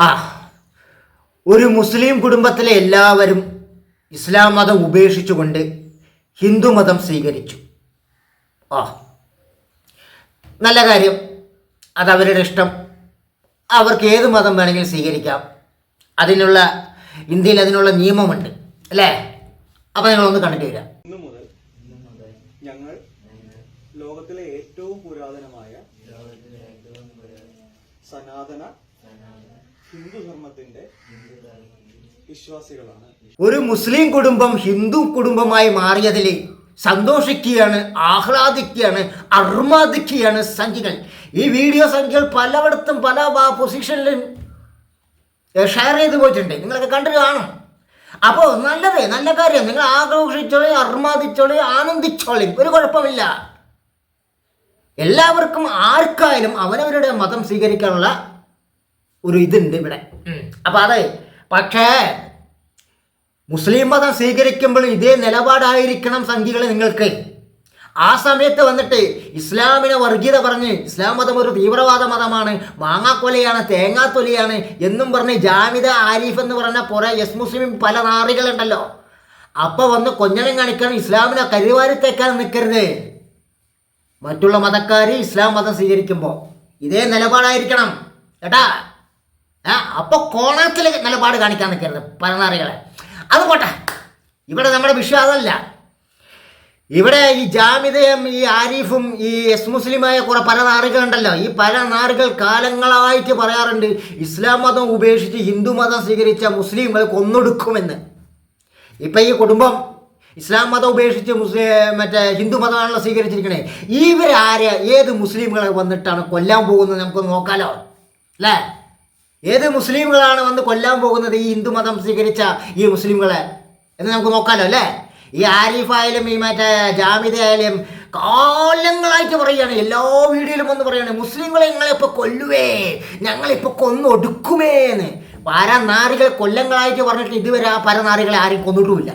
ആ. ഒരു മുസ്ലിം കുടുംബത്തിലെ എല്ലാവരും ഇസ്ലാം മതം ഉപേക്ഷിച്ചുകൊണ്ട് ഹിന്ദു മതം സ്വീകരിച്ചു. ആ. നല്ല കാര്യം. അതവരുടെ അവരുടെ ഇഷ്ടം. അവർക്ക് ഏത് മതം വേണമെങ്കിലും സ്വീകരിക്കാം. അതിനുള്ള ഇന്ത്യയിൽ അതിനുള്ള നിയമമുണ്ട്. അല്ലേ? അപ്പം നിങ്ങളൊന്ന് കണ്ടിട്ട് വരാം. ഇന്നു മുതൽ ഞങ്ങൾ ലോകത്തിലെ ഏറ്റവും പുരാതനമായ സനാതന ഹിന്ദു ധർമ്മത്തിന്റെ വിശ്വാസികളാണ്. ഒരു മുസ്ലിം കുടുംബം ഹിന്ദു കുടുംബമായി മാറിയതിൽ സന്തോഷിക്കുകയാണ് ആഹ്ലാദിക്കുകയാണ് അർമാദിക്കുകയാണ് സംഖ്യകൾ. ഈ വീഡിയോ സംഖ്യകൾ പലയിടത്തും പല പൊസിഷനിലും ഷെയർ ചെയ്ത് പോയിട്ടുണ്ട്. നിങ്ങളൊക്കെ കണ്ടിട്ട് കാണും. അപ്പോൾ നല്ലത് നല്ല കാര്യം. നിങ്ങൾ ആഘോഷിച്ചോളി അർമാദിച്ചോളി ആനന്ദിച്ചോളി. ഒരു കുഴപ്പമില്ല. എല്ലാവർക്കും ആർക്കായാലും അവനവരുടെ മതം സ്വീകരിക്കാനുള്ള ഒരു ഇതുണ്ട് ഇവിടെ. അപ്പൊ അതെ പക്ഷേ മുസ്ലിം മതം സ്വീകരിക്കുമ്പോൾ ഇതേ നിലപാടായിരിക്കണം സംഖ്യകളെ നിങ്ങൾക്ക്. ആ സമയത്ത് വന്നിട്ട് ഇസ്ലാമിനെ വർഗീയത പറഞ്ഞ് ഇസ്ലാം മതം ഒരു തീവ്രവാദ മതമാണ് മാങ്ങാക്കൊലയാണ് തേങ്ങാത്തൊലിയാണ് എന്നും പറഞ്ഞ് ജാമിദ ആരിഫ് എന്ന് പറഞ്ഞ പുറേ എസ് മുസ്ലിം പല നാറികളുണ്ടല്ലോ. അപ്പൊ വന്ന് കൊഞ്ഞനം കാണിക്കാൻ ഇസ്ലാമിനെ കരുവാരി തേക്കാൻ നിൽക്കരുത് മറ്റുള്ള മതക്കാർ ഇസ്ലാം മതം സ്വീകരിക്കുമ്പോൾ ഇതേ നിലപാടായിരിക്കണം. കേട്ടാ? ആ അപ്പൊ കോണത്തിൽ നിലപാട് കാണിക്കാൻ നിൽക്കരുത് പരനാറികളെ അത് പോട്ടെ. ഇവിടെ നമ്മുടെ വിഷയം അതല്ല. ഇവിടെ ഈ ജാമിതയും ഈ ആരിഫും ഈ എസ് മുസ്ലിമായ കുറെ പല നാറുകളുണ്ടല്ലോ. ഈ പല നാറുകൾ കാലങ്ങളായിട്ട് പറയാറുണ്ട് ഇസ്ലാം മതം ഉപേക്ഷിച്ച് ഹിന്ദു മതം സ്വീകരിച്ച മുസ്ലിങ്ങൾ കൊന്നൊടുക്കുമെന്ന് ഇപ്പം ഈ കുടുംബം ഇസ്ലാം മതം ഉപേക്ഷിച്ച് മുസ്ലിം മറ്റേ ഹിന്ദു മതമാണല്ലോ സ്വീകരിച്ചിരിക്കണേ. ഇവരാരെ ഏത് മുസ്ലിങ്ങളെ വന്നിട്ടാണ് കൊല്ലാൻ പോകുന്നത് നമുക്ക് നോക്കാലോ. അല്ലേ? ഏത് മുസ്ലിമുകളാണ് വന്ന് കൊല്ലാൻ പോകുന്നത്? ഈ ഹിന്ദു മതം സ്വീകരിച്ച ഈ മുസ്ലിമുകളെ. എന്ന് നമുക്ക് നോക്കാമല്ലോ അല്ലേ? ഈ ആരിഫായാലും ഈ മറ്റേ ജാമിദ ആയാലും കാലങ്ങളായിട്ട് പറയുകയാണ്. എല്ലാ വീഡിയോയിലും വന്ന് പറയുകയാണ് മുസ്ലിങ്ങളെ ഞങ്ങളിപ്പോൾ കൊല്ലുവേ ഞങ്ങളിപ്പോൾ കൊന്നൊടുക്കുമേ എന്ന് പരനാറികൾ കൊല്ലങ്ങളായിട്ട് പറഞ്ഞിട്ട് ഇതുവരെ ആ പരനാറികളെ ആരും കൊന്നിട്ടുമില്ല.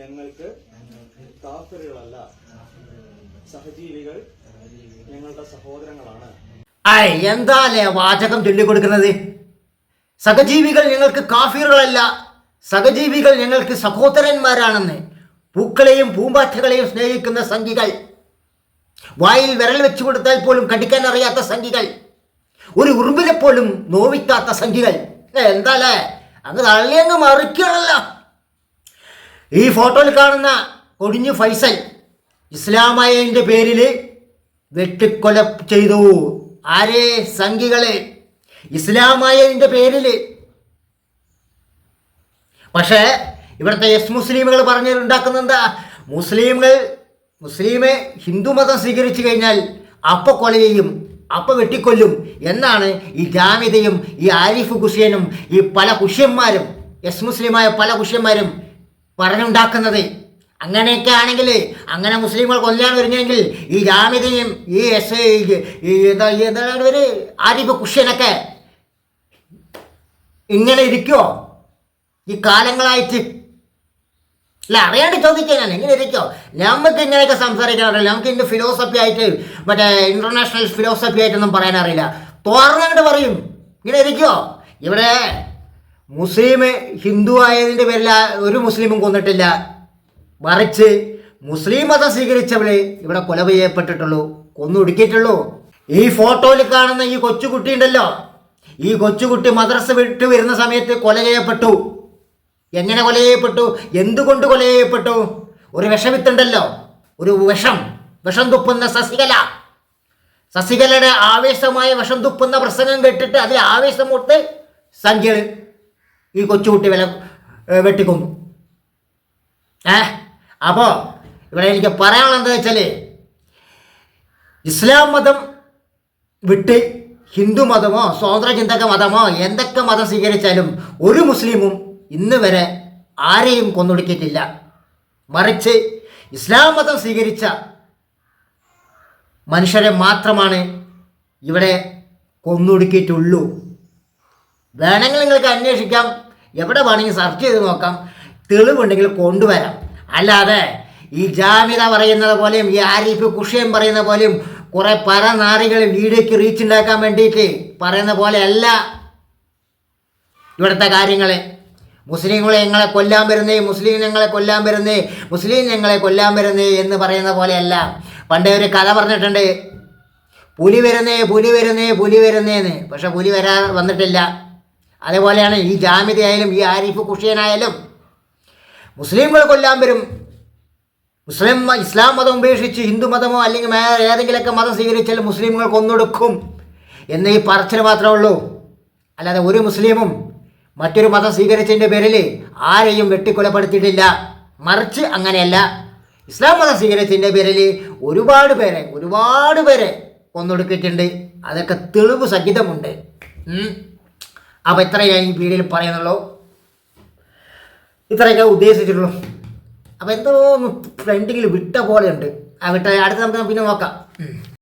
ഞങ്ങൾക്ക് സഹജീവികൾ ഞങ്ങളുടെ സഹോദരങ്ങളാണ്. ഐ എന്താലേ വാചകം ചൊല്ലിക്കൊടുക്കുന്നത്? സഹജീവികൾ ഞങ്ങൾക്ക് കാഫീറുകളല്ല. സഹജീവികൾ ഞങ്ങൾക്ക് സഹോദരന്മാരാണെന്ന്. പൂക്കളെയും പൂമ്പാറ്റകളെയും സ്നേഹിക്കുന്ന സംഖികൾ വായിൽ വിരൽ വെച്ചു കൊടുത്താൽ പോലും കടിക്കാൻ അറിയാത്ത സംഖികൾ ഒരു ഉറുമ്പിനെ പോലും നോവിക്കാത്ത സംഖികൾ ഏ, എന്താലേ? അങ്ങ് തള്ളിയങ്ങ് മറിക്കണല്ല. ഈ ഫോട്ടോയിൽ കാണുന്ന കൊടിഞ്ഞു ഫൈസൽ ഇസ്ലാമയന്റെ പേരിൽ വെട്ടിക്കൊല ചെയ്തു. ആരെ? സംഘികളെ. ഇസ്ലാമയന്റെ പേരിൽ പക്ഷേ ഇവിടുത്തെ എസ് മുസ്ലിമുകൾ പറഞ്ഞുണ്ടാക്കുന്ന എന്താ മുസ്ലിമുകൾ മുസ്ലിമെ ഹിന്ദു മതം സ്വീകരിച്ചു കഴിഞ്ഞാൽ അപ്പ കൊല ചെയ്യും അപ്പ വെട്ടിക്കൊല്ലും എന്നാണ് ഈ ജാമിതയും ഈ ആരിഫ് കുഷ്യനും ഈ പല കുഷ്യന്മാരും എസ് മുസ്ലിമായ പല കുഷ്യന്മാരും പറഞ്ഞുണ്ടാക്കുന്നത്. അങ്ങനെയൊക്കെ ആണെങ്കിൽ അങ്ങനെ മുസ്ലിങ്ങൾ കൊല്ലാൻ വരുന്നെങ്കിൽ ഈ ജാമിതയും ഈ എസ് ഈ ഇവർ ആരിഫ് കുഷ്യനൊക്കെ ഇങ്ങനെ ഇരിക്കുമോ ഈ കാലങ്ങളായിട്ട്. അല്ല അറിയാണ്ട് ചോദിക്കാൻ ഇങ്ങനെ ഇരിക്കോ? നമുക്ക് ഇങ്ങനെയൊക്കെ സംസാരിക്കാൻ അറിയില്ല. നമുക്ക് ഇതിന്റെ ഫിലോസഫി ആയിട്ട് മറ്റേ ഇന്റർനാഷണൽ ഫിലോസഫി ആയിട്ടൊന്നും പറയാൻ അറിയില്ല. തുറന്നങ്ങോട്ട് പറയും ഇങ്ങനെ ഇരിക്കോ? ഇവിടെ മുസ്ലിം ഹിന്ദു ആയതിന്റെ പേരിൽ ഒരു മുസ്ലിമും കൊന്നിട്ടില്ല. മറിച്ച് മുസ്ലിം മതം സ്വീകരിച്ചവളെ ഇവിടെ കൊല ചെയ്യപ്പെട്ടിട്ടുള്ളൂ. കൊന്നൊടുക്കിയിട്ടുള്ളൂ ഈ ഫോട്ടോയിൽ കാണുന്ന ഈ കൊച്ചുകുട്ടി ഉണ്ടല്ലോ. ഈ കൊച്ചുകുട്ടി മദ്രസ വിട്ട് വരുന്ന സമയത്ത് കൊല ചെയ്യപ്പെട്ടു. എങ്ങനെ കൊല ചെയ്യപ്പെട്ടു? എന്തുകൊണ്ട് കൊല ചെയ്യപ്പെട്ടു? ഒരു വിഷമിത്തുണ്ടല്ലോ. ഒരു വിഷം വിഷം തുപ്പുന്ന സസികല. സസികലയുടെ ആവേശമായ വിഷം തുപ്പുന്ന പ്രസംഗം കേട്ടിട്ട് അതിൽ ആവേശം കൊടുത്ത് സംഖ്യകൾ ഈ കൊച്ചുകുട്ടി വില വെട്ടിക്കൊന്നു. ഏ? അപ്പോൾ ഇവിടെ എനിക്ക് പറയാനുള്ളത് എന്താ വെച്ചാൽ ഇസ്ലാം മതം വിട്ട് ഹിന്ദു മതമോ സ്വതന്ത്ര ചിന്തക മതമോ എന്തൊക്കെ മതം സ്വീകരിച്ചാലും ഒരു മുസ്ലിമും ഇന്ന് വരെ ആരെയും കൊന്നൊടുക്കിയിട്ടില്ല. മറിച്ച് ഇസ്ലാം മതം സ്വീകരിച്ച മനുഷ്യരെ മാത്രമാണ് ഇവിടെ കൊന്നൊടുക്കിയിട്ടുള്ളൂ. വേണമെങ്കിൽ നിങ്ങൾക്ക് അന്വേഷിക്കാം. എവിടെ വേണമെങ്കിൽ സെർച്ച് ചെയ്ത് നോക്കാം. തെളിവുണ്ടെങ്കിൽ കൊണ്ടുവരാം. അല്ലാതെ ഈ ജാമിത പറയുന്നത് പോലെയും ഈ ആരിഫ് കുഷ്യൻ പറയുന്ന പോലെയും കുറെ പരനാറികൾ വീടേക്ക് റീച്ച് ഉണ്ടാക്കാൻ വേണ്ടിയിട്ട് പറയുന്ന പോലെയല്ല ഇവിടുത്തെ കാര്യങ്ങൾ മുസ്ലിങ്ങളെ ഞങ്ങളെ കൊല്ലാൻ വരുന്നേ മുസ്ലിം ഞങ്ങളെ കൊല്ലാൻ വരുന്നേ മുസ്ലിം ഞങ്ങളെ കൊല്ലാൻ വരുന്നേ എന്ന് പറയുന്ന പോലെയല്ല. പണ്ടേ ഒരു കഥ പറഞ്ഞിട്ടുണ്ട്. പുലി വരുന്നേ പുലി വരുന്നേ പുലി വരുന്നേന്ന്. പക്ഷെ പുലി വരാ വന്നിട്ടില്ല. അതേപോലെയാണ് ഈ ജാമിതയായാലും ഈ ആരിഫ് കുഷിയനായാലും മുസ്ലിങ്ങൾ കൊല്ലാൻ വരും. മുസ്ലിം ഇസ്ലാം മതം ഉപേക്ഷിച്ച് ഹിന്ദു മതമോ അല്ലെങ്കിൽ വേറെ ഏതെങ്കിലുമൊക്കെ മതം സ്വീകരിച്ചാൽ മുസ്ലിമുകൾ കൊന്നൊടുക്കും. എന്ന ഈ പറച്ചിൽ മാത്രമേ ഉള്ളൂ അല്ലാതെ ഒരു മുസ്ലിമും മറ്റൊരു മതം സ്വീകരിച്ചതിന്റെ പേരിൽ ആരെയും വെട്ടിക്കൊലപ്പെടുത്തിയിട്ടില്ല. മറിച്ച് അങ്ങനെയല്ല. ഇസ്ലാം മതം സ്വീകരിച്ചതിന്റെ പേരിൽ ഒരുപാട് പേരെ ഒരുപാട് പേരെ കൊന്നൊടുക്കിയിട്ടുണ്ട്. അതൊക്കെ തെളിവ് സഹിതമുണ്ട്. അപ്പോൾ ഇത്രയും ഞാൻ ഈ വീഡിയോയിൽ പറയുന്നുള്ളൂ. ഇത്രയൊക്കെ ഉദ്ദേശിച്ചിട്ടുള്ളൂ. അപ്പോൾ എന്തോ ഒന്ന് ഫ്രണ്ടിൽ വിട്ട പോലെ ഉണ്ട് ആ വിട്ട അടുത്ത നമുക്ക് പിന്നെ നോക്കാം.